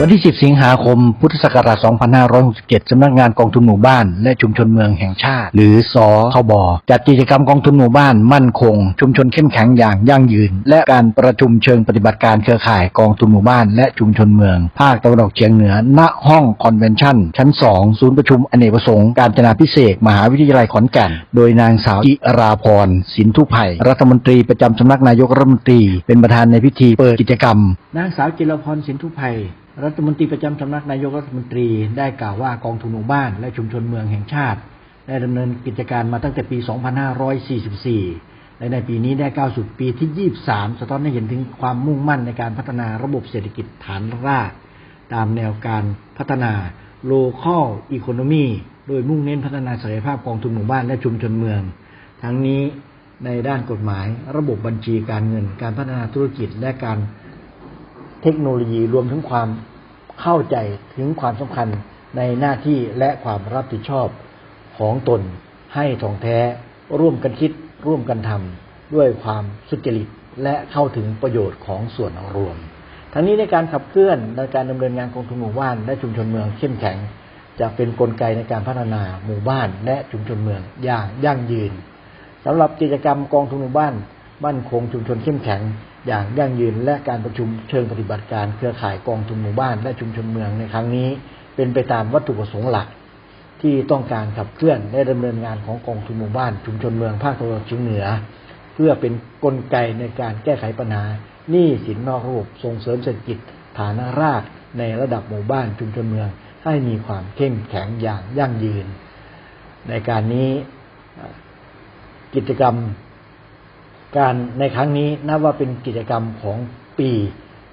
วันที่ 10 สิงหาคม พุทธศักราช 2567 สำนักงานกองทุนหมู่บ้าน และชุมชนเมืองแห่งชาติ หรือสทบจัดกิจกรรมกองทุนหมู่บ้านมั่นคง ชุมชนเข้มแข็งอย่างยั่งยืน และการประชุมเชิงปฏิบัติการเครือข่ายกองทุนหมู่บ้าน และชุมชนเมือง ภาคตะวันออกเฉียงเหนือ ณ ห้องคอนเวนชั่น ชั้น 2 ศูนย์ประชุมอเนกประสงค์การจนาพิเศษกมหาวิทยาลัยขอนแก่น โดยนางสาวจิราพรสินทุไผ่รัฐมนตรีประจำสำนักนายกรัฐมนตรี เป็นประธานในพิธีเปิดกิจกรรม นางสาวจิรพรสินทุไพ รัฐมนตรีประจำสำนักนายกรัฐมนตรีได้กล่าวว่ากองทุนหมู่บ้านและชุมชนเมืองแห่งชาติ ได้ดำเนินกิจการมาตั้งแต่ปี 2544 และในปีนี้ได้ก้าวสู่ปีที่ 23 สะท้อนให้เห็นถึงความมุ่งมั่นในการพัฒนาระบบเศรษฐกิจฐานราก ตามแนวการพัฒนา local economy โดยมุ่งเน้นพัฒนาศักยภาพกองทุนหมู่บ้านและชุมชนเมือง ทั้งนี้ในด้านกฎหมาย ระบบบัญชีการเงิน การพัฒนาธุรกิจและการ เทคโนโลยีรวมถึงความเข้าใจถึงความสำคัญในหน้าที่และความรับผิดชอบของตนให้ถ่องแท้ ร่วมกันคิดร่วมกันทำด้วยความสุจริตและเข้าถึงประโยชน์ของส่วนรวม ทั้งนี้ในการขับเคลื่อนในการดำเนินงานกองทุนหมู่บ้านและชุมชนเมืองเข้มแข็ง จะเป็นนกลไกในการพัฒนาหมู่บ้านและชุมชนเมืองอย่างยั่งยืนสำหรับกิจกรรมกองทุนหมู่บ้านมั่นคงชุมชนเข้มแข็ง อย่างยั่งยืนและการประชุมเชิงปฏิบัติการเครือข่ายกองทุนหมู่บ้านและชุมชนเมืองในครั้งนี้ เป็นไปตามวัตถุประสงค์หลัก ที่ต้องการขับเคลื่อนและดำเนินงานของกองทุนหมู่บ้านชุมชนเมืองภาคตะวันออกเฉียงเหนือ เพื่อเป็นกลไกในการแก้ไขปัญหาหนี้สินนอกระบบส่งเสริมเศรษฐกิจฐานรากในระดับหมู่บ้านชุมชนเมือง ให้มีความเข้มแข็งอย่างยั่งยืน ในการนี้กิจกรรม การในครั้งนี้นับว่าเป็นกิจกรรมของปี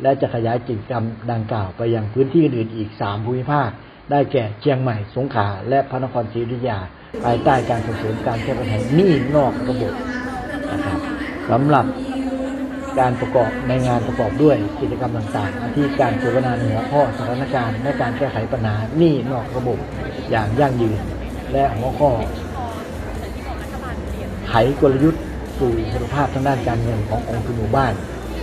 และจะขยายกิจกรรมดังกล่าวไปยังพื้นที่อื่นอีก 3 ภูมิภาค ได้แก่เชียงใหม่ สงขลา และพระนครศรีอยุธยา ภายใต้การส่งเสริมการแก้ปัญหาหนี้นอกระบบนะครับสำหรับการประกอบในงานประกอบด้วยกิจกรรมต่างๆอาทิการเสวนาเหนือข้อสถานการณ์และการแก้ไขปัญหาหนี้นอกระบบอย่างยั่งยืน และหัวข้อไขกลยุทธ์ สู่อิสภาพทางด้านการเงินขององค์ทุนหมู่บ้าน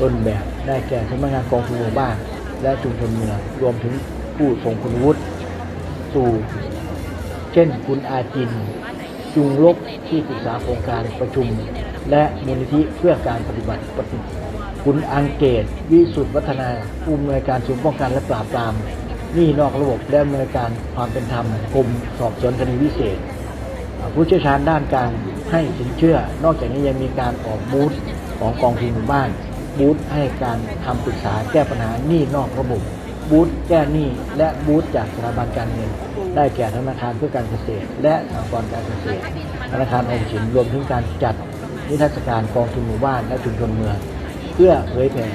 ต้นแบบได้แก่สำนักงานกองทุนหมู่บ้าน และชุมชนเมืองรวมถึงผู้ทรงคุณวุฒิสู่ เช่นคุณอาจิน จุงลบที่ปรึกษาโครงการประชุม และมูลนิธิเพื่อการปฏิบัติปฏิคุณอังเกต วิสุทธิวัฒนาผู้อำนวยการศูนย์ป้องกันและปราบปรามหนี้นอกระบบและอำนวยการความเป็นธรรมกรมสอบสวนคดีพิเศษ ผู้เชี่ยวชาญด้านการ ให้สินเชื่อ นอกจากนี้ยังมีการออกบูธของกองทุนหมู่บ้าน บูธให้การคำปรึกษาแก้ปัญหาหนี้นอกระบบบูธแก้หนี้และบูธจากสถาบันการเงิน ได้แก่ธนาคารเพื่อการเกษตร และสหกรณ์การเกษตร ธนาคารออมสินรวมถึงการจัดนิทรรศการกองทุนหมู่บ้านและชุมชนเมือง เพื่อเผยแผ่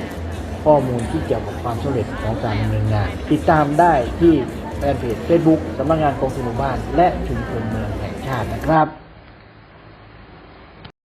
ข้อมูลที่เกี่ยวกับความสำเร็จของการดำเนินงาน ติดตามได้ที่แฟนเพจ Facebook สำนักงานกองทุนหมู่บ้าน และชุมชนเมืองแห่งชาตินะครับ